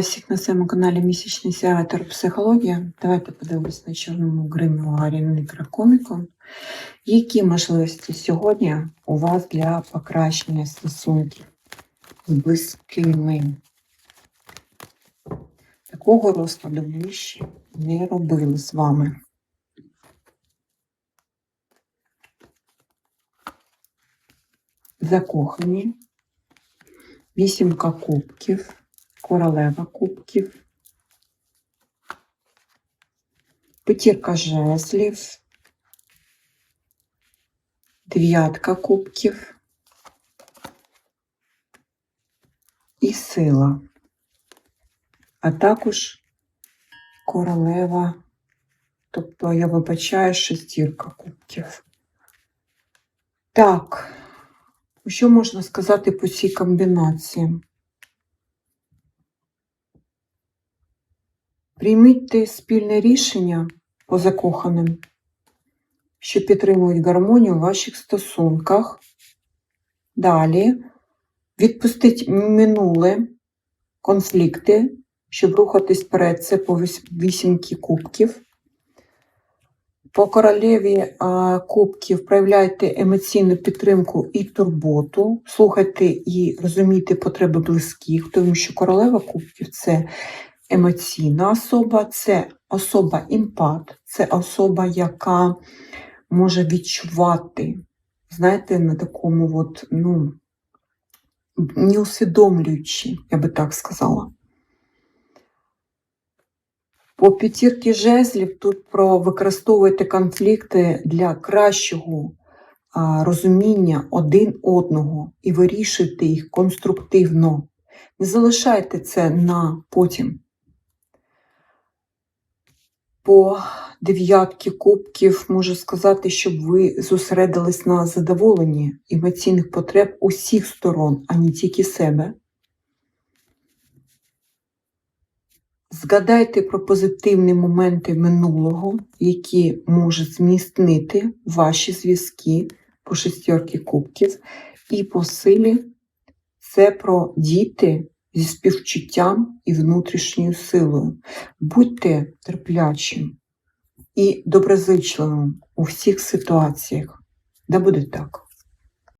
Всіх на своєму каналі Місячний сеатор Психологія. Давайте подивимось на чорному гримі Гарі Мікрокоміку. Які можливості сьогодні у вас для покращення стосунків з близькими? Такого розкладу ми ще не робили з вами. Закохані, вісімка кубків королева кубків, п'ятірка жезлів, дев'ятка кубків і сила, а також королева, тобто я вибачаю шестірка кубків. Так, що можна сказати по цій комбінації? Прийміть спільне рішення по закоханим, що підтримують гармонію у ваших стосунках. Далі відпустіть минуле конфлікти, щоб рухатись вперед. Це по вісімки кубків. По королеві а, кубків проявляйте емоційну підтримку і турботу, слухайте і розумійте потреби близьких, тому що королева кубків це емоційна особа, це особа імпат, це особа, яка може відчувати, знаєте, на такому от, ну, не усвідомлюючи, я би так сказала. По п'ятірки жезлів тут про використовуєте конфлікти для кращого розуміння один одного і вирішуйте їх конструктивно. Не залишайте це на потім по дев'ятки кубків можу сказати, щоб ви зосередились на задоволенні емоційних потреб усіх сторон, а не тільки себе. Згадайте про позитивні моменти минулого, які можуть зміцнити ваші зв'язки по шестерки кубків, і по силі це про діти зі співчуттям і внутрішньою силою. Будьте терплячим і доброзичливим у всіх ситуаціях. Да буде так.